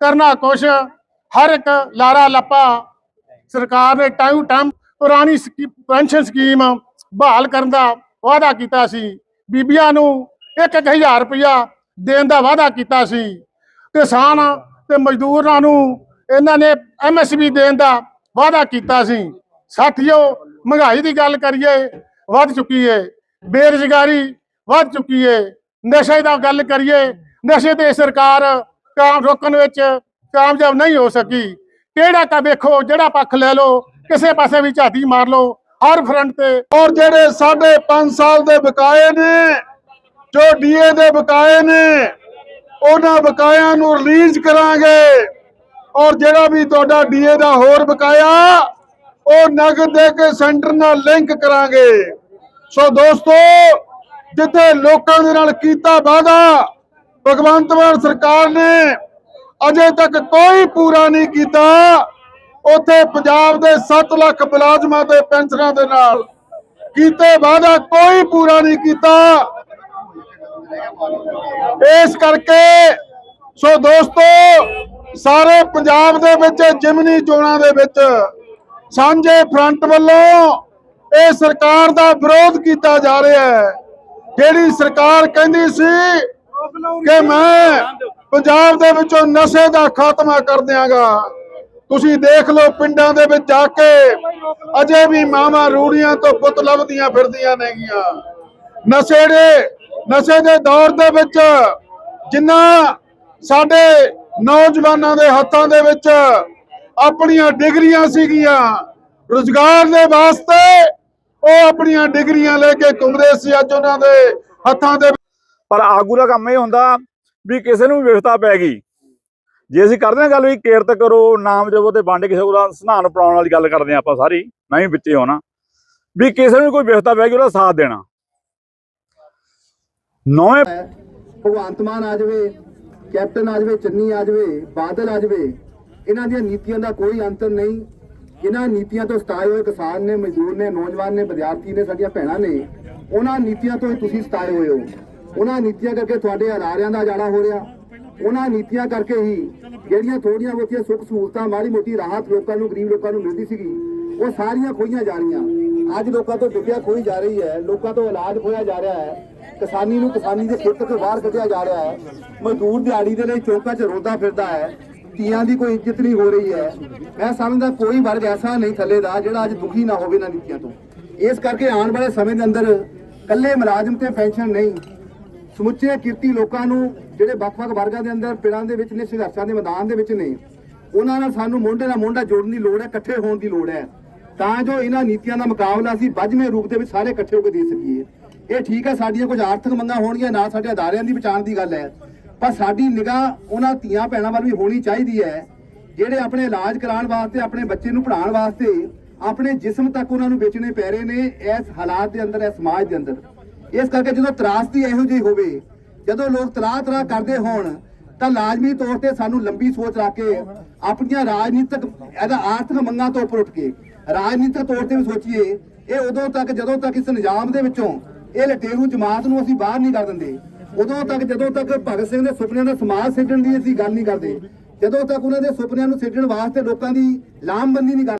ਕਰਨਾ ਕੁਛ, ਹਰ ਇੱਕ ਲਾਰਾ ਲੱਪਾ। ਸਰਕਾਰ ਨੇ ਟਾਈਮ ਟਾਈਮ ਪੁਰਾਣੀ ਪੈਨਸ਼ਨ ਸਕੀਮ ਬਹਾਲ ਕਰਨ ਦਾ ਵਾਅਦਾ ਕੀਤਾ ਸੀ। ਬੀਬੀਆਂ ਨੂੰ 1000 ਰੁਪਇਆ ਦੇਣ ਦਾ ਵਾਅਦਾ ਕੀਤਾ ਸੀ। ਕਿਸਾਨ ਤੇ ਮਜ਼ਦੂਰਾਂ ਨੂੰ ਇਹਨਾਂ ਨੇ ਐਮਐਸਪੀ ਦੇਣ ਦਾ ਵਾਅਦਾ ਕੀਤਾ ਸੀ। ਸਾਥੀਓ, ਮਹਿੰਗਾਈ ਦੀ ਗੱਲ ਕਰੀਏ, ਵੱਧ ਚੁੱਕੀ ਏ। ਬੇਰੁਜ਼ਗਾਰੀ ਵੱਧ ਚੁੱਕੀ ਏ। ਨਸ਼ੇ ਦਾ ਗੱਲ ਕਰੀਏ, ਨਸ਼ੇ ਤੇ ਸਰਕਾਰ ਕਾਮ ਰੋਕਣ ਵਿੱਚ ਕਾਮਯਾਬ ਨਹੀਂ ਹੋ ਸਕੀ। ਕਿਹੜਾ ਕਾ ਵੇਖੋ, ਜਿਹੜਾ ਪੱਖ ਲੈ ਲਓ, ਕਿਸੇ ਪਾਸੇ ਵੀ ਝਾਤੀ ਮਾਰ ਲਓ, ਹਰ ਫਰੰਟ ਤੇ। ਔਰ ਜਿਹੜੇ ਸਾਡੇ 5 ਸਾਲ ਦੇ ਬਕਾਏ ਨੇ, ਜੋ ਡੀਏ ਦੇ ਬਕਾਏ ਨੇ, ਉਹਨਾਂ ਬਕਾਇਆਂ ਨੂੰ ਰਿਲੀਜ਼ ਕਰਾਂਗੇ। ਔਰ ਜਿਹੜਾ ਵੀ ਤੁਹਾਡਾ ਡੀਏ ਦਾ ਹੋਰ ਬਕਾਇਆ, ਉਹ ਨਗਦ ਦੇ ਕੇ ਸੈਂਟਰ ਨਾਲ ਲਿੰਕ ਕਰਾਂਗੇ। ਸੋ ਦੋਸਤੋ, ਜਿੱਥੇ ਲੋਕਾਂ ਦੇ ਨਾਲ ਕੀਤਾ ਵਾਅਦਾ ਭਗਵੰਤ ਮਾਨ ਸਰਕਾਰ ਨੇ ਅਜੇ ਤੱਕ ਕੋਈ ਪੂਰਾ ਨਹੀਂ ਕੀਤਾ। ਉੱਥੇ ਪੰਜਾਬ ਦੇ 7 ਲੱਖ ਮੁਲਾਜ਼ਮਾਂ ਦੇ ਪੈਨਸ਼ਨਾਂ ਦੇ ਨਾਲ ਕੀਤੇ ਵਾਅਦਾ ਕੋਈ ਪੂਰਾ ਨਹੀਂ ਕੀਤਾ। ਇਸ ਕਰਕੇ ਸੋ ਦੋਸਤੋ, ਸਾਰੇ ਪੰਜਾਬ ਦੇ ਵਿੱਚ, ਜਿਮਨੀ ਚੋਣਾਂ ਦੇ ਵਿੱਚ ਸਾਂਝੇ ਫਰੰਟ ਵੱਲੋਂ ਇਹ ਸਰਕਾਰ ਦਾ ਵਿਰੋਧ ਕੀਤਾ ਜਾ ਰਿਹਾ ਹੈ। ਜਿਹੜੀ ਸਰਕਾਰ ਕਹਿੰਦੀ ਸੀ ਕਿ ਮੈਂ ਪੰਜਾਬ ਦੇ ਵਿੱਚੋਂ ਨਸ਼ੇ ਦਾ ਖਾਤਮਾ ਕਰ ਦਿਆਂਗਾ। ਤੁਸੀਂ ਦੇਖ ਲਓ ਪਿੰਡਾਂ ਦੇ ਵਿੱਚ ਜਾ ਕੇ ਅਜੇ ਵੀ ਮਾਵਾਂ ਰੂੜੀਆਂ ਤੋਂ ਪੁੱਤ ਲੱਭਦੀਆਂ ਫਿਰਦੀਆਂ ਨੇਗੀਆਂ। ਨਸ਼ੇ ਦੇ ਨਸ਼ੇ ਦੇ ਦੌਰ ਦੇ ਵਿੱਚ ਜਿੰਨਾ ਸਾਡੇ ਨੌਜਵਾਨਾਂ ਦੇ ਹੱਥਾਂ ਦੇ ਵਿੱਚ ਆਪਣੀਆਂ ਡਿਗਰੀਆਂ ਸੀਗੀਆਂ, ਰੁਜ਼ਗਾਰ ਦੇ ਵਾਸਤੇ ਉਹ ਆਪਣੀਆਂ ਡਿਗਰੀਆਂ ਲੈ ਕੇ ਘੁੰਮਦੇ ਸੀ ਅੱਜ ਉਹਨਾਂ ਦੇ ਹੱਥਾਂ ਦੇ ਪਰ ਆਗੂ ਦਾ ਕੰਮ ਇਹ ਹੁੰਦਾ ਵੀ ਕਿਸੇ ਨੂੰ ਵੀ ਵਿਵਸਥਾ ਪੈ ਗਈ। ਜੇ ਅਸੀਂ ਕਰਦੇ ਹਾਂ ਗੱਲ ਵੀ ਕਿਰਤ ਕਰੋ, ਨਾਮ ਜਪੋ ਤੇ ਵੰਡ ਕਿਸੇ ਦਾ ਸਨਾਨ ਪੜਾਉਣ ਵਾਲੀ ਗੱਲ ਕਰਦੇ ਹਾਂ ਆਪਾਂ ਸਾਰੀ, ਮੈਂ ਵੀ ਵਿੱਚੇ ਹੋਣਾ। ਵੀ ਕਿਸੇ ਨੂੰ ਕੋਈ ਵਿਵਸਥਾ ਪੈ ਗਈ, ਉਹਦਾ ਸਾਥ ਦੇਣਾ। ਨੌਵੇਂ ਭਗਵੰਤ ਮਾਨ ਆ ਜਾਵੇ, ਕੈਪਟਨ ਆ ਜਾਵੇ, ਚੰਨੀ ਆ ਜਾਵੇ, ਬਾਦਲ ਆ ਜਾਵੇ, ਇਹਨਾਂ ਦੀਆਂ ਨੀਤੀਆਂ ਦਾ ਕੋਈ ਅੰਤਰ ਨਹੀਂ। ਇਹਨਾਂ ਨੀਤੀਆਂ ਤੋਂ ਸਤਾਏ ਹੋਏ ਕਿਸਾਨ ਨੇ, ਮਜ਼ਦੂਰ ਨੇ, ਨੌਜਵਾਨ ਨੇ, ਵਿਦਿਆਰਥੀ ਨੇ, ਸਾਡੀਆਂ ਭੈਣਾਂ ਨੇ, ਉਹਨਾਂ ਨੀਤੀਆਂ ਤੋਂ ਹੀ ਤੁਸੀਂ ਸਤਾਏ ਹੋਏ ਹੋ। ਉਹਨਾਂ ਨੀਤੀਆਂ ਕਰਕੇ ਤੁਹਾਡੇ ਅਦਾਰਿਆਂ ਦਾ ਜਾੜਾ ਹੋ ਰਿਹਾ। ਉਹਨਾਂ ਨੀਤੀਆਂ ਕਰਕੇ ਹੀ ਜਿਹੜੀਆਂ ਥੋੜੀਆਂ ਬਹੁਤੀਆਂ ਸੁੱਖ ਸਹੂਲਤਾਂ, ਮਾੜੀ ਮੋਟੀ ਰਾਹਤ ਲੋਕਾਂ ਨੂੰ, ਗਰੀਬ ਲੋਕਾਂ ਨੂੰ ਮਿਲਦੀ ਸੀਗੀ, ਉਹ ਸਾਰੀਆਂ ਖੋਈਆਂ ਜਾ ਰਹੀਆਂ। ਅੱਜ ਲੋਕਾਂ ਤੋਂ ਵਿੱਦਿਆ ਖੋਈ ਜਾ ਰਹੀ ਹੈ, ਲੋਕਾਂ ਤੋਂ ਇਲਾਜ ਖੋਇਆ ਜਾ ਰਿਹਾ ਹੈ, ਕਿਸਾਨੀ ਨੂੰ ਕਿਸਾਨੀ ਦੇ ਖੇਤਰ ਤੋਂ ਬਾਹਰ ਕੱਢਿਆ ਜਾ ਰਿਹਾ ਹੈ, ਮਜ਼ਦੂਰ ਦਿਹਾੜੀ ਦੇ ਲਈ ਚੌਂਕਾਂ 'ਚ ਰੋਦਾ ਫਿਰਦਾ ਹੈ, ਧੀਆਂ ਦੀ ਕੋਈ ਇੱਜ਼ਤ ਨਹੀਂ ਹੋ ਰਹੀ ਹੈ। ਮੈਂ ਸਮਝਦਾ ਕੋਈ ਵਰਗ ਐਸਾ ਨਹੀਂ ਥੱਲੇ ਦਾ ਜਿਹੜਾ ਅੱਜ ਦੁਖੀ ਨਾ ਹੋਵੇ ਇਹਨਾਂ ਨੀਤੀਆਂ ਤੋਂ। ਇਸ ਕਰਕੇ ਆਉਣ ਵਾਲੇ ਸਮੇਂ ਦੇ ਅੰਦਰ ਕੱਲੇ ਮੁਲਾਜ਼ਮ ਤੇ ਪੈਨਸ਼ਨ ਨਹੀਂ ਸਮੁੱਚੇ ਕਿਰਤੀ ਲੋਕਾਂ ਨੂੰ ਜਿਹੜੇ ਵੱਖ-ਵੱਖ ਵਰਗਾਂ ਦੇ ਅੰਦਰ ਪਿੰਡਾਂ ਦੇ ਵਿੱਚ ਨੇ, ਸੰਘਰਸ਼ਾਂ ਦੇ ਮੈਦਾਨ ਦੇ ਵਿੱਚ ਨੇ, ਉਹਨਾਂ ਨਾਲ ਸਾਨੂੰ ਮੋਢੇ ਨਾਲ ਮੋਢਾ ਜੋੜਨ ਦੀ ਲੋੜ ਹੈ, ਇਕੱਠੇ ਹੋਣ ਦੀ ਲੋੜ ਹੈ। ਤਾਂ ਜੋ ਇਹਨਾਂ ਨੀਤੀਆਂ ਦਾ ਮੁਕਾਬਲਾ ਅਸੀਂ ਵੱਜਵੇਂ ਰੂਪ ਦੇ ਵਿੱਚ ਸਾਰੇ ਇਕੱਠੇ ਹੋ ਕੇ ਦੇ ਸਕੀਏ। ਇਹ ਠੀਕ ਹੈ, ਸਾਡੀਆਂ ਕੁਝ ਆਰਥਿਕ ਮੰਗਾਂ ਹੋਣਗੀਆਂ, ਨਾਲ ਸਾਡੇ ਅਦਾਰਿਆਂ ਦੀ ਪਛਾਣ ਦੀ ਗੱਲ ਹੈ। ਪਰ ਸਾਡੀ ਨਿਗਾਹ ਉਹਨਾਂ ਧੀਆਂ ਭੈਣਾਂ ਵੱਲ ਵੀ ਹੋਣੀ ਚਾਹੀਦੀ ਹੈ, ਜਿਹੜੇ ਆਪਣੇ ਇਲਾਜ ਕਰਾਉਣ ਵਾਸਤੇ, ਆਪਣੇ ਬੱਚੇ ਨੂੰ ਪੜ੍ਹਾਉਣ ਵਾਸਤੇ, ਆਪਣੇ ਜਿਸਮ ਤੱਕ ਉਹਨਾਂ ਨੂੰ ਵੇਚਣੇ ਪੈ ਰਹੇ ਨੇ, ਇਸ ਹਾਲਾਤ ਦੇ ਅੰਦਰ, ਇਸ ਸਮਾਜ ਦੇ ਅੰਦਰ। ਇਸ ਕਰਕੇ ਜਦੋਂ ਤਰਾਸਦੀ ਇਹੋ ਜਿਹੀ ਹੋਵੇ, ਜਦੋਂ ਲੋਕ ਤਰਾਹ ਤਰਾਹ ਕਰਦੇ ਹੋਣ, ਤਾਂ ਲਾਜ਼ਮੀ ਤੌਰ ਤੇ ਸਾਨੂੰ ਲੰਬੀ ਸੋਚ ਰੱਖ ਕੇ ਆਪਣੀਆਂ ਰਾਜਨੀਤਿਕ, ਇਹਦਾ ਆਰਥਿਕ ਮੰਗਾਂ ਤੋਂ ਉੱਪਰ ਉੱਠ ਕੇ ਰਾਜਨੀਤਿਕ ਤੌਰ ਤੇ ਵੀ ਸੋਚੀਏ, ਇਹ ਉਦੋਂ ਤੱਕ, ਜਦੋਂ ਤੱਕ ਇਸ ਨਿਜ਼ਾਮ ਦੇ ਵਿੱਚੋਂ ਇਹ ਲਟੇਰੂ ਜਮਾਤ ਨੂੰ ਅਸੀਂ ਬਾਹਰ ਨਹੀਂ ਕਰ ਦਿੰਦੇ, ਉਦੋਂ ਤੱਕ, ਜਦੋਂ ਤੱਕ ਭਗਤ ਸਿੰਘ ਦੇ ਸੁਪਨਿਆਂ ਦਾ ਸਮਾਜ ਸਿਰਜਣ ਦੀ ਅਸੀਂ ਗੱਲ ਨਹੀਂ ਕਰਦੇ, ਜਦੋਂ ਤੱਕ ਉਹਨਾਂ ਦੇ ਸੁਪਨਿਆਂ ਨੂੰ ਸਿਰਜਣ ਵਾਸਤੇ ਲੋਕਾਂ ਦੀ ਲਾਮਬੰਦੀ ਨਹੀਂ ਕਰ